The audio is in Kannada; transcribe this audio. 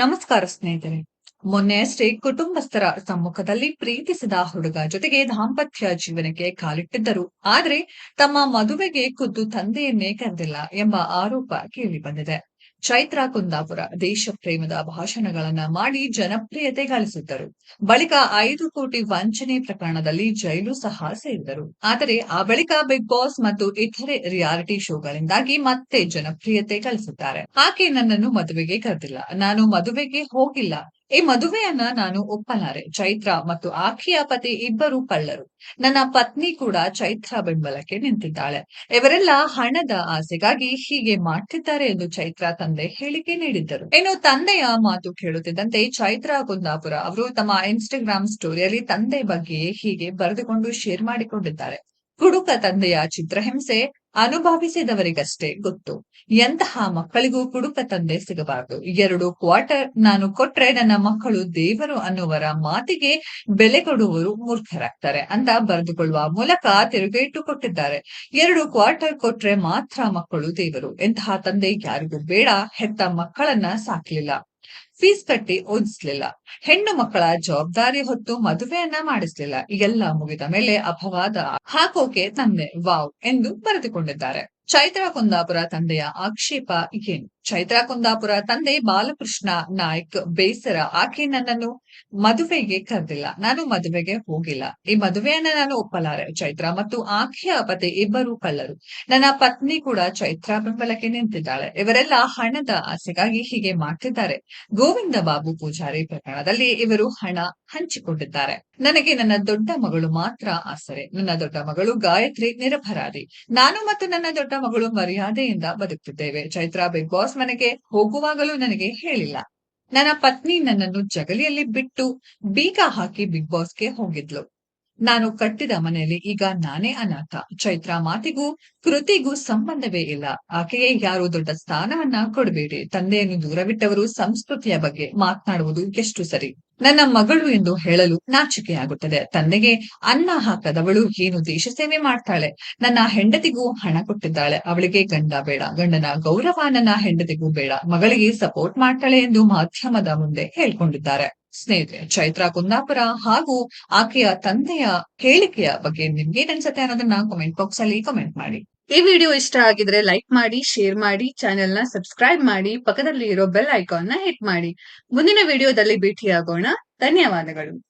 ನಮಸ್ಕಾರ ಸ್ನೇಹಿತರೆ. ಮೊನ್ನೆ ಅಷ್ಟೇ ಕುಟುಂಬಸ್ಥರ ಸಮ್ಮುಖದಲ್ಲಿ ಪ್ರೀತಿಸಿದ ಹುಡುಗ ಜೊತೆಗೆ ದಾಂಪತ್ಯ ಜೀವನಕ್ಕೆ ಕಾಲಿಟ್ಟಿದ್ದರು. ಆದ್ರೆ ತಮ್ಮ ಮದುವೆಗೆ ಖುದ್ದು ತಂದೆಯನ್ನೇ ಕರೆದಿಲ್ಲ ಎಂಬ ಆರೋಪ ಕೇಳಿ ಬಂದಿದೆ. ಚೈತ್ರಾ ಕುಂದಾಪುರ ದೇಶ ಪ್ರೇಮದ ಭಾಷಣಗಳನ್ನ ಮಾಡಿ ಜನಪ್ರಿಯತೆ ಗಳಿಸಿದ್ದರು. ಬಳಿಕ ಐದು ಕೋಟಿ ವಂಚನೆ ಪ್ರಕರಣದಲ್ಲಿ ಜೈಲು ಸಹ ಸೇರಿದರು ಆದರೆ ಆ ಬಳಿಕ ಬಿಗ್ ಬಾಸ್ ಮತ್ತು ಇತರೆ ರಿಯಾಲಿಟಿ ಶೋಗಳಿಂದಾಗಿ ಮತ್ತೆ ಜನಪ್ರಿಯತೆ ಗಳಿಸಿದ್ದಾರೆ. ಆಕೆ ನನ್ನನ್ನು ಮದುವೆಗೆ ಕರೆದಿಲ್ಲ. ನಾನು ಮದುವೆಗೆ ಹೋಗಿಲ್ಲ. ಈ ಮದುವೆಯನ್ನ ನಾನು ಒಪ್ಪಲಾರೆ. ಚೈತ್ರ ಮತ್ತು ಆಕೆಯ ಪತಿ ಇಬ್ಬರು ಕಳ್ಳರು. ನನ್ನ ಪತ್ನಿ ಕೂಡ ಚೈತ್ರ ಬೆಂಬಲಕ್ಕೆ ನಿಂತಿದ್ದಾಳೆ. ಇವರೆಲ್ಲ ಹಣದ ಆಸೆಗಾಗಿ ಹೀಗೆ ಮಾಡ್ತಿದ್ದಾರೆ ಎಂದು ಚೈತ್ರ ತಂದೆ ಹೇಳಿಕೆ ನೀಡಿದ್ದರು. ಇನ್ನು ತಂದೆಯ ಮಾತು ಕೇಳುತ್ತಿದ್ದಂತೆ ಚೈತ್ರ ಕುಂದಾಪುರ ಅವರು ತಮ್ಮ ಇನ್ಸ್ಟಾಗ್ರಾಮ್ ಸ್ಟೋರಿಯಲ್ಲಿ ತಂದೆ ಬಗ್ಗೆ ಹೀಗೆ ಬರೆದುಕೊಂಡು ಶೇರ್ ಮಾಡಿಕೊಂಡಿದ್ದಾರೆ. ಕುಡುಕ ತಂದೆಯ ಚಿತ್ರಹಿಂಸೆ ಅನುಭವಿಸಿದವರಿಗಷ್ಟೇ ಗೊತ್ತು. ಎಂತಹ ಮಕ್ಕಳಿಗೂ ಕುಡುಕ ತಂದೆ ಸಿಗಬಾರದು. ಎರಡು ಕ್ವಾರ್ಟರ್ ನಾನು ಕೊಟ್ರೆ ನನ್ನ ಮಕ್ಕಳು ದೇವರು ಅನ್ನುವರ ಮಾತಿಗೆ ಬೆಲೆ ಕೊಡುವರು ಮೂರ್ಖರಾಗ್ತಾರೆ ಅಂತ ಬರೆದುಕೊಳ್ಳುವ ಮೂಲಕ ತಿರುಗೇಟು ಕೊಟ್ಟಿದ್ದಾರೆ. ಎರಡು ಕ್ವಾರ್ಟರ್ ಕೊಟ್ರೆ ಮಾತ್ರ ಮಕ್ಕಳು ದೇವರು. ಎಂತಹ ತಂದೆ ಯಾರಿಗೂ ಬೇಡ, ಹೆತ್ತ ಮಕ್ಕಳನ್ನ ಸಾಕ್ಲಿಲ್ಲ. ಫೀಸ್ ಕಟ್ಟಿ ಓದಿಸ್ಲಿಲ್ಲ. ಹೆಣ್ಣು ಮಕ್ಕಳ ಜವಾಬ್ದಾರಿ ಹೊತ್ತು ಮದುವೆಯನ್ನ ಮಾಡಿಸ್ಲಿಲ್ಲ. ಎಲ್ಲ ಮುಗಿದ ಮೇಲೆ ಅಪವಾದ ಹಾಕೋಕೆ ತಂದೆ ವಾವ್ ಎಂದು ಬರೆದುಕೊಂಡಿದ್ದಾರೆ. ಚೈತ್ರ ಕುಂದಾಪುರ ತಂದೆಯ ಆಕ್ಷೇಪ ಏನು? ಚೈತ್ರ ಕುಂದಾಪುರ ತಂದೆ ಬಾಲಕೃಷ್ಣ ನಾಯ್ಕ್ ಬೇಸರ, ಆಕೆ ನನ್ನನ್ನು ಮದುವೆಗೆ ಕರೆದಿಲ್ಲ. ನಾನು ಮದುವೆಗೆ ಹೋಗಿಲ್ಲ. ಈ ಮದುವೆಯನ್ನ ನಾನು ಒಪ್ಪಲಾರೆ. ಚೈತ್ರ ಮತ್ತು ಆಕೆಯ ಪತಿ ಇಬ್ಬರು ಕಲ್ಲರು ನನ್ನ ಪತ್ನಿ ಕೂಡ ಚೈತ್ರ ಬೆಂಬಲಕ್ಕೆ ನಿಂತಿದ್ದಾಳೆ. ಇವರೆಲ್ಲ ಹಣದ ಆಸೆಗಾಗಿ ಹೀಗೆ ಮಾಡ್ತಿದ್ದಾರೆ. ಗೋವಿಂದ ಬಾಬು ಪೂಜಾರಿ ಪ್ರಕರಣದಲ್ಲಿ ಇವರು ಹಣ ಹಂಚಿಕೊಂಡಿದ್ದಾರೆ. ನನಗೆ ನನ್ನ ದೊಡ್ಡ ಮಗಳು ಮಾತ್ರ ಆಸರೆ. ನನ್ನ ದೊಡ್ಡ ಮಗಳು ಗಾಯತ್ರಿ ನಿರಪರಾಧಿ. ನಾನು ಮತ್ತು ನನ್ನ ದೊಡ್ಡ ಮಗಳು ಮರ್ಯಾದೆಯಿಂದ ಬದುಕ್ತಿದ್ದೇವೆ. ಚೈತ್ರಾ ಬಿಗ್ ಬಾಸ್ ಮನೆಗೆ ಹೋಗುವಾಗಲೂ ನನಗೆ ಹೇಳಿಲ್ಲ. ನನ್ನ ಪತ್ನಿ ನನ್ನನ್ನು ಜಗಲಿಯಲ್ಲಿ ಬಿಟ್ಟು ಬೀಗ ಹಾಕಿ ಬಿಗ್ ಬಾಸ್ಗೆ ಹೋಗಿದ್ಲು. ನಾನು ಕಟ್ಟಿದ ಮನೆಯಲ್ಲಿ ಈಗ ನಾನೇ ಅನಾಥ. ಚೈತ್ರ ಮಾತಿಗೂ, ಕೃತಿಗೂ ಸಂಬಂಧವೇ ಇಲ್ಲ. ಆಕೆಯೇ ಯಾರು ದೊಡ್ಡ ಸ್ಥಾನವನ್ನ ಕೊಡಬೇಡಿ. ತಂದೆಯನ್ನು ದೂರವಿಟ್ಟವರು ಸಂಸ್ಕೃತಿಯ ಬಗ್ಗೆ ಮಾತನಾಡುವುದು ಎಷ್ಟು ಸರಿ. ನನ್ನ ಮಗಳು ಎಂದು ಹೇಳಲು ನಾಚಿಕೆಯಾಗುತ್ತದೆ ತಂದೆಗೆ ಅನ್ನ ಹಾಕದವಳು ಏನು ದೇಶ ಸೇವೆ ಮಾಡ್ತಾಳೆ. ನನ್ನ ಹೆಂಡತಿಗೂ ಹಣ ಕೊಟ್ಟಿದ್ದಾಳೆ. ಅವಳಿಗೆ ಗಂಡ ಬೇಡ. ಗಂಡನ ಗೌರವ ನನ್ನ ಹೆಂಡತಿಗೂ ಬೇಡ. ಮಗಳಿಗೆ ಸಪೋರ್ಟ್ ಮಾಡ್ತಾಳೆ ಎಂದು ಮಾಧ್ಯಮದ ಮುಂದೆ ಹೇಳ್ಕೊಂಡಿದ್ದಾರೆ. ಸ್ನೇಹಿತರೆ, ಚೈತ್ರ ಕುಂದಾಪುರ ಹಾಗೂ ಆಕೆಯ ತಂದೆಯ ಹೇಳಿಕೆಯ ಬಗ್ಗೆ ನಿಮ್ಗೆ ಅನ್ಸುತ್ತೆ ಅನ್ನೋದನ್ನ ಕಾಮೆಂಟ್ ಬಾಕ್ಸ್ ಅಲ್ಲಿ ಕಮೆಂಟ್ ಮಾಡಿ. ಈ ವಿಡಿಯೋ ಇಷ್ಟ ಆಗಿದ್ರೆ ಲೈಕ್ ಮಾಡಿ ಶೇರ್ ಮಾಡಿ ಚಾನೆಲ್ನ ಸಬ್ಸ್ಕ್ರೈಬ್ ಮಾಡಿ ಪಕ್ಕದಲ್ಲಿ ಇರೋ ಬೆಲ್ ಐಕಾನ್ನ ಹಿಟ್ ಮಾಡಿ. ಮುಂದಿನ ವಿಡಿಯೋದಲ್ಲಿ ಭೇಟಿಯಾಗೋಣ. ಧನ್ಯವಾದಗಳು.